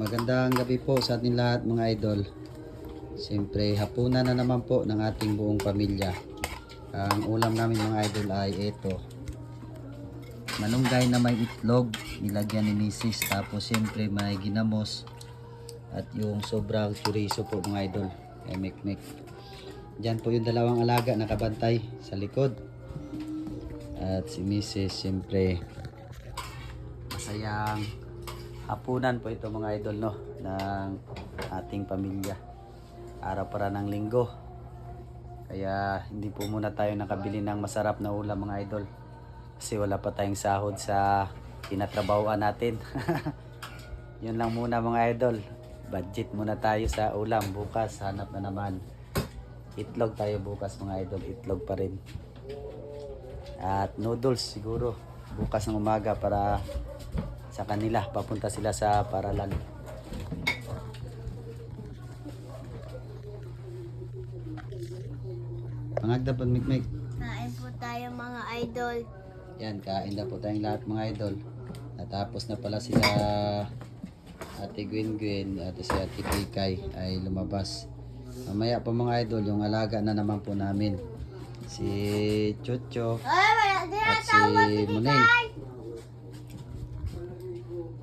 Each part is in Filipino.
magandang gabi po sa ating lahat mga idol. Siyempre, hapunan na naman po ng ating buong pamilya. Ang ulam namin mga idol ay ito. Malunggay na may itlog, nilagyan ni Mrs. Tapos siyempre may ginamos. At yung sobrang chorizo po mga idol. Kay Mek Diyan po yung dalawang alaga nakabantay sa likod. At si Mrs. siyempre masayang hapunan po ito mga idol no ng ating pamilya. Araw para ng linggo. Kaya hindi po muna tayo nakabili ng masarap na ulam mga idol. Kasi wala pa tayong sahod sa tinatrabahoan natin. Yun lang muna mga idol. Budget muna tayo sa ulam bukas. Hanap na naman. Itlog tayo bukas mga idol. Itlog pa rin. At noodles siguro bukas ng umaga para sa kanila papunta sila sa paralan Pangagda pag mikmik. Kain po tayo mga idol. Yan, kain na po tayong lahat mga idol. Natapos na pala sila Ate Gwen Gwen at si Ate Pikay ay lumabas. Mamaya po mga idol, yung alaga na naman po namin. Si Chucho at si Muneng.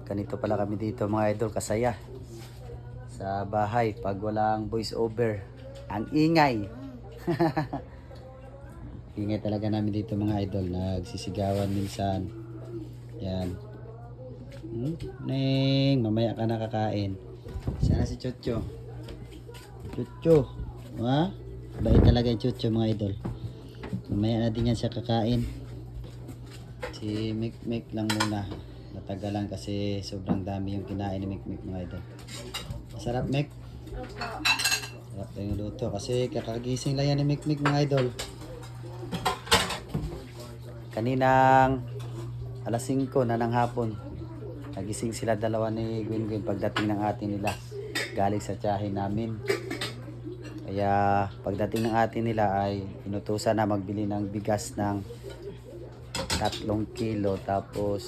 Ganito pala kami dito mga idol, kasaya. Sa bahay, pag walang voice over. Ang ingay. ingay talaga namin dito mga idol. Nagsisigawan minsan. Yan. Hmm? Neng, mamaya ka nakakain. Sana si Chucho. Chucho. Ha? Bait talaga yung Chucho mga idol. Mamaya na din yan siya kakain. Si Mick Mick lang muna. Matagalan kasi sobrang dami yung kinain ni Mick mga idol. Masarap Mick. Sarap na yung luto kasi kakagising lang yan ni Mick mga idol. Kaninang alas 5 na ng hapon. Nagising sila dalawa ni Gwen Gwen pagdating ng atin nila. Galing sa tiyahin namin. Kaya pagdating ng atin nila ay inutusan na magbili ng bigas ng tatlong kilo tapos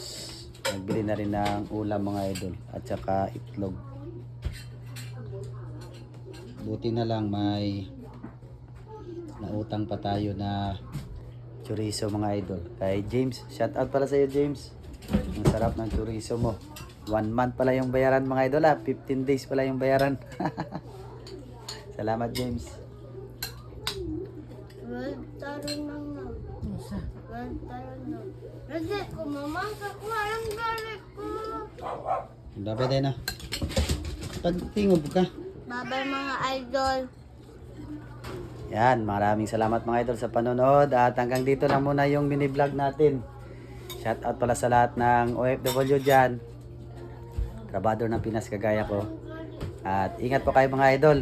nagbili na rin ng ulam mga idol at saka itlog. Buti na lang may nautang pa tayo na chorizo mga idol. Kay James, shout out pala sa iyo James. Ang sarap ng chorizo mo. One month pala yung bayaran mga idol ah. 15 days pala yung bayaran. Salamat James. Well, taron lang na. Well, taron lang. Kasi kumamangka ko, walang galit ko. Dapat tayo na. Pag tingob ka. Babay mga idol. Yan, maraming salamat mga idol sa panonood at hanggang dito lang muna yung mini vlog natin. Shout out pala sa lahat ng OFW dyan. Trabador ng Pinas kagaya ko. At ingat po kayo mga idol.